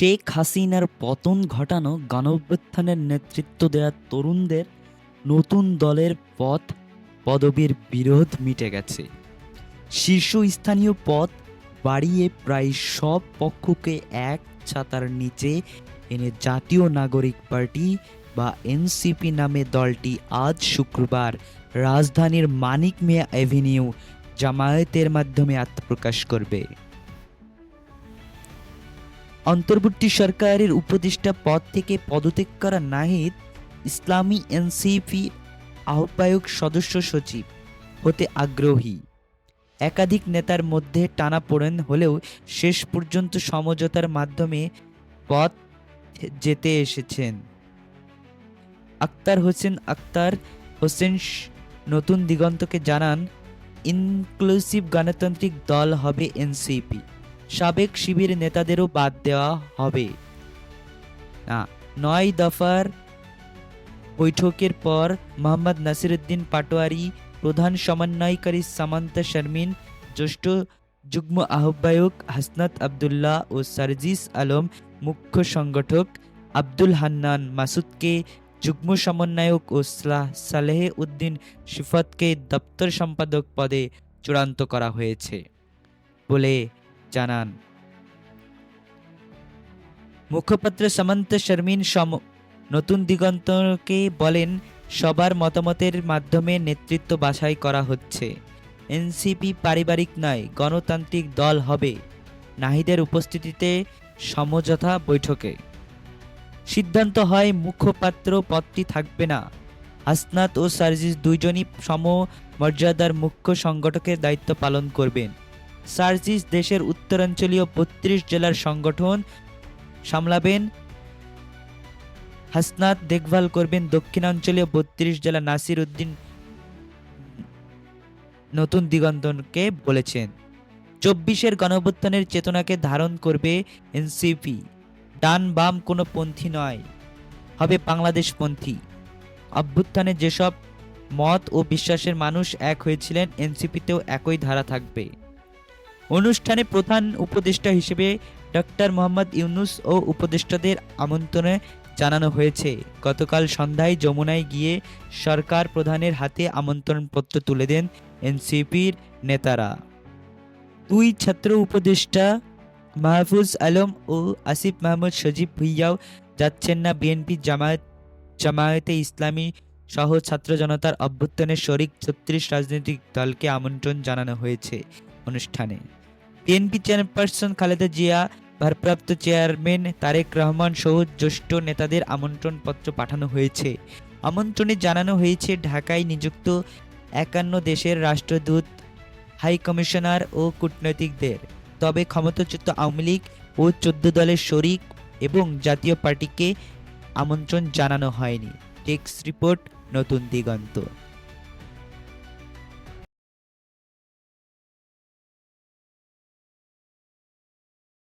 শেখ হাসিনার পতন ঘটানো গণঅভ্যুত্থানের নেতৃত্ব দেওয়া তরুণদের নতুন দলের পথ পদবীর বিরোধ মিটে গেছে। শীর্ষস্থানীয় পদ বাড়িয়ে প্রায় সব পক্ষকে এক ছাতার নিচে এনে জাতীয় নাগরিক পার্টি বা এনসিপি নামে দলটি আজ শুক্রবার রাজধানীর মানিক মিয়া অ্যাভিনিউ জামায়াতের মাধ্যমে আত্মপ্রকাশ করবে। অন্তর্বর্তী সরকারের উপদেষ্টা পদ থেকে পদত্যাগ করা নাহিদ ইসলামী এনসিপি আহ্বায়ক সদস্য সচিব হতে আগ্রহী। একাধিক নেতার মধ্যে টানাপোড়েন হলেও শেষ পর্যন্ত সমঝোতার মাধ্যমে পথ যেতে এসেছেন। আক্তার হোসেন আক্তার হোসেন নতুন দিগন্তকে জানান, ইনক্লুসিভ গণতান্ত্রিক দল হবে এনসিপি। সাবেক শিবির নেতাদেরও বাদ দেওয়া হবে। না, নয় দফার বৈঠকের পর মোহাম্মদ নাসিরুদ্দিন পাটোয়ারি, প্রধান সমন্বয়কারী সামান্তা শারমিন, জ্যেষ্ঠ যুগ্ম আহ্বায়ক হাসনাত আবদুল্লাহ ও সারজিস আলম মুখ্য সংগঠক আব্দুল হান্নান মাসুদকে, যুগ্ম সমন্বয়ক ও সালাহ- উদ্দিন সিফাতকে দপ্তর সম্পাদক পদে চূড়ান্ত করা হয়েছে বলে জানান। মুখপাত্র সামন্ত শর্মিন সম নতুন দিগন্তকে বলেন, সবার মতামতের মাধ্যমে নেতৃত্ব বাছাই করা হচ্ছে। এনসিপি পারিবারিক নয়, গণতান্ত্রিক দল হবে। নাহিদের উপস্থিতিতে সমঝোতা বৈঠকে। সিদ্ধান্ত হয়, মুখপাত্র পদটি থাকবে না। হাসনাত ও সার্জিস দুইজনই সম মর্যাদার মুখ্য সংগঠকের দায়িত্ব পালন করবেন। সার্জিস দেশের উত্তরাঞ্চলীয় বত্রিশ জেলার সংগঠন সামলাবেন। হাসনাত দেখভাল করবেন দক্ষিণাঞ্চলীয় বত্রিশ জেলা নাসির উদ্দিন নতুন দিগন্তকে বলেছেন। চব্বিশের গণঅভ্যুত্থানের চেতনাকে ধারণ করবে এনসিপি। ডান বাম কোনো পন্থী নয়, হবে বাংলাদেশ পন্থী। অভ্যুত্থানে যেসব মত ও বিশ্বাসের মানুষ এক হয়েছিলেন, এনসিপিতেও একই ধারা থাকবে। অনুষ্ঠানে প্রধান উপদেষ্টা হিসেবে ডক্টর মোহাম্মদ ইউনুস ও উপদেষ্টাদের আমন্ত্রণে জানানো হয়েছে। গতকাল সন্ধ্যায় যমুনায় গিয়ে সরকার প্রধানের হাতে আমন্ত্রণপত্র তুলে দেন এনসিপির নেতারা। দুই ছাত্র উপদেষ্টা মাহফুজ আলম ও আসিফ মাহমুদ সজীব ভুইয়াও যাচ্ছেন না বিএনপি জামায়াত, জামায়াতে ইসলামী সহ ছাত্র জনতার অভ্যুত্থানের শরিক ছত্রিশ রাজনৈতিক দলকে আমন্ত্রণ জানানো হয়েছে অনুষ্ঠানে। বিএনপি চেয়ারপারসন খালেদা জিয়া ভারপ্রাপ্ত চেয়ারম্যান তারেক রহমান সহ জ্যেষ্ঠ নেতাদের আমন্ত্রণপত্র পাঠানো হয়েছে। আমন্ত্রণে জানানো হয়েছে, ঢাকায় নিযুক্ত একান্ন দেশের রাষ্ট্রদূত হাই কমিশনার ও কূটনৈতিকদের। তবে ক্ষমতাচ্যুত আওয়ামী লীগ ও চোদ্দ দলের শরিক এবং জাতীয় পার্টিকে আমন্ত্রণ জানানো হয়নি। টেক্স রিপোর্ট নতুন দিগন্ত।